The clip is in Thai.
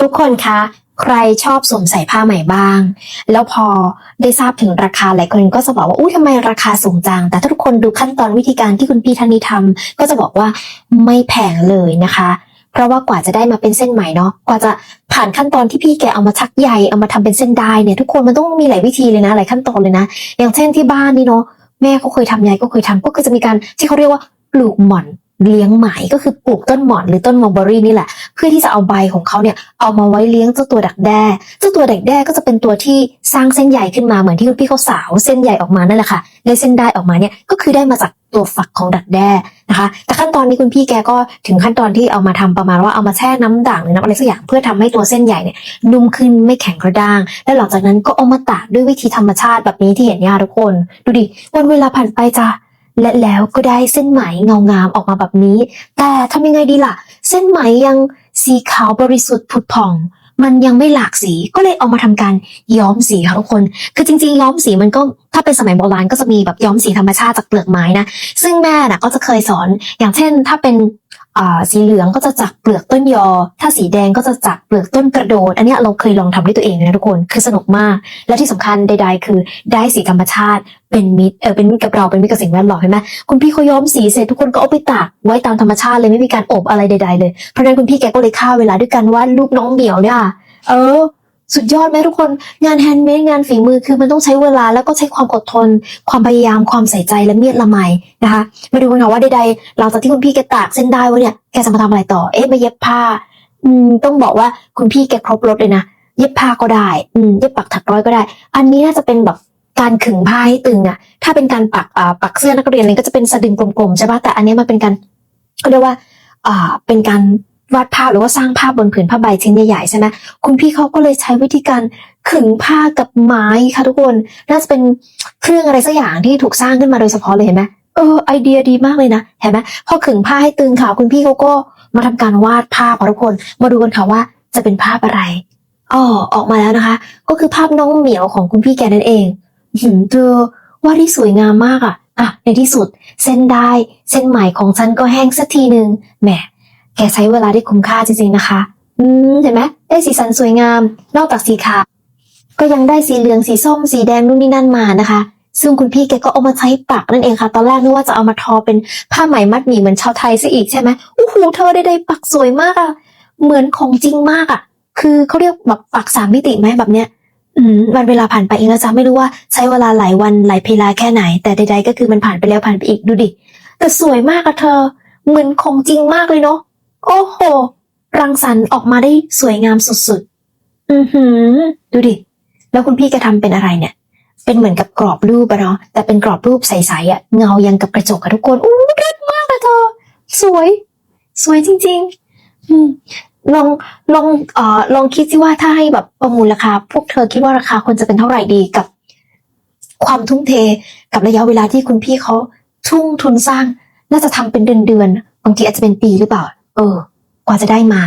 ทุกคนคะ ใครชอบสวมใส่ผ้าใหม่บ้าง แล้วพอได้ทราบถึงราคาหลายคนก็จะบอกว่า อุ้ยทำไมราคาสูงจัง แต่ถ้าทุกคนดูขั้นตอนวิธีการที่คุณพี่ท่านนี้ทำก็จะบอกว่าไม่แพงเลยนะคะ เพราะว่ากว่าจะได้มาเป็นเส้นไหมเนาะ กว่าจะผ่านขั้นตอนที่พี่แกเอามาชักใยเอามาทำเป็นเส้นได้เนี่ย ทุกคนมันต้องมีหลายวิธีเลยนะ หลายขั้นตอนเลยนะ อย่างเช่นที่บ้านนี่เนาะ แม่เขาเคยทำยายก็เคยทำก็คือจะมีการที่เขาเรียกว่าปลูกหม่อน เลี้ยงไหมก็คือปลูกต้นหมอนหรือต้นมอลเบอรี่นี่แหละ เพื่อที่จะเอาใบของเขาเนี่ยเอามาไว้เลี้ยงเจ้าตัวดักแด้เจ้าตัวดักแด้ก็จะเป็นตัวที่สร้างเส้นใยขึ้นมาเหมือนที่คุณพี่เขาสาว เส้นใยออกมานั่นแหละค่ะได้เส้นได้ออกมาเนี่ยก็คือได้มาจากตัวฝักของดักแด้นะคะ แต่ขั้นตอนนี้คุณพี่แกก็ถึงขั้นตอนที่เอามาทำประมาณว่าเอามาแช่น้ำด่างหรือน้ำอะไรสักอย่างเพื่อทำให้ตัวเส้นใยเนี่ยนุ่มขึ้นไม่แข็งกระด้าง แล้วหลังจากนั้นก็เอามาตากด้วยวิธีธรรมชาติแบบนี้ที่เห็นเนี่ยทุกคน ดูดิวันเวลาผ่านไปจ้ะ และแล้วก็ได้เส้นไหมเงางามออกมาแบบนี้ แต่ทำยังไงดีล่ะ เส้นไหมยังสีขาวบริสุทธิ์ผุดผ่อง มันยังไม่หลากสีก็เลยเอามาทำการย้อมสีค่ะทุกคน คือจริงๆ ย้อมสีมันก็ถ้าเป็นสมัยโบราณก็จะมีแบบย้อมสีธรรมชาติจากเปลือกไม้นะ ซึ่งแม่นะก็จะเคยสอนอย่างเช่น ถ้าเป็น สีเหลืองก็จะจับเปลือกต้นยอ ถ้าสีแดงก็จะจับเปลือกต้นกระโดด อันนี้เราเคยลองทำด้วยตัวเองนะทุกคน คือสนุกมาก และที่สำคัญใด ๆ คือได้สีธรรมชาติ เป็นมิตร เออ เป็นมิตรกับเรา เป็นมิตรกับสิ่งแวดล้อมเห็นไหมคุณพี่เขาย้อมสีเสร็จทุกคนก็เอาไปตากไว้ตามธรรมชาติเลยไม่มีการอบอะไรใด ๆ เลย เพราะนั้นคุณพี่แกก็เลยฆ่าเวลาด้วยการวาดรูปน้องเหมียวเนี่ยเออ สุดยอดไหมทุกคนงานแฮนด์เมดงานฝีมือคือมันต้องใช้เวลาแล้วก็ใช้ความอดทน ความพยายามความใส่ใจและเมียดละไมนะคะ มาดูกันค่ะว่าใดๆหลังจากที่คุณพี่แกตากเส้นได้วะเนี่ยแกจะมาทำอะไรต่อเอ๊ะมาเย็บผ้า อืมต้องบอกว่าคุณพี่แกครบรถเลยนะเย็บผ้าก็ได้อืมเย็บปักถักร้อยก็ได้ อันนี้น่าจะเป็นแบบการขึงผ้าให้ตึงอะถ้าเป็นการปักอ่าปักเสื้อนักเรียนอะไรก็จะเป็นสะดึงกลมๆใช่ปะแต่อันนี้มันเป็นการเขาเรียกว่าอ่าเป็นการ วาดภาพหรือว่าสร้างภาพบนผืนผ้าใบชิ้นใหญ่ๆใช่ไหมคุณพี่เขาก็เลยใช้วิธีการขึงผ้ากับไม้ค่ะทุกคนน่าจะเป็นเครื่องอะไรสักอย่างที่ถูกสร้างขึ้นมาโดยเฉพาะเลยเห็นไหมเออไอเดียดีมากเลยนะเห็นไหมพอขึงผ้าให้ตึงค่ะคุณพี่เขาก็มาทำการวาดภาพค่ะทุกคน มาดูกันค่ะว่าจะเป็นภาพอะไรอ๋อออกมาแล้วนะคะ ก็คือภาพน้องเหมียวของคุณพี่แกนั่นเองหืมเธอวาดที่สวยงามมากอะอะในที่สุด เส้นได้เส้นไหมของฉันก็แห้งสักทีหนึ่งแหม แกใช้เวลาได้คุ้มค่าจริงๆนะคะ อืมเห็นไหมได้สีสันสวยงาม นอกจากสีขาวก็ยังได้สีเหลืองสีส้มสีแดงนู่นนี่นั่นมานะคะ ซึ่งคุณพี่แกก็เอามาใช้ปักนั่นเองค่ะ ตอนแรกนึกว่าจะเอามาทอเป็นผ้าไหมมัดหมี่เหมือนชาวไทยซะอีกใช่ไหมโอ้โหเธอได้ได้ปักสวยมากอะเหมือนของจริงมากอะคือเขาเรียกแบบปักสามมิติไหมแบบเนี้ยอืมวันเวลาผ่านไปเองแล้วจ้ะไม่รู้ว่าใช้เวลาหลายวันหลายเพลาแค่ไหน แต่ใดๆก็คือมันผ่านไปแล้วผ่านไปอีกดูดิแต่สวยมากอะเธอ เหมือนของจริงมากเลยเนาะ โอ้โห รังสรรค์ออกมาได้สวยงามสุดๆ อือหือ ดูดิ แล้วคุณพี่แกทำเป็นอะไรเนี่ย เป็นเหมือนกับกรอบรูปอะเนาะ แต่เป็นกรอบรูปใสๆอะเงายังกับกระจกอะทุกคน อู้เลิศมากอะเธอ สวย สวยจริงๆ อืมลองลองเอ่อลองคิดสิว่าถ้าให้แบบประมูลราคา พวกเธอคิดว่าราคาควรจะเป็นเท่าไหร่ดีกับ ความทุ่มเทกับระยะเวลาที่คุณพี่เขาทุ่มทุนสร้าง น่าจะทำเป็นเดือนๆบางทีอาจจะเป็นปีหรือเปล่า เออ กว่าจะได้มา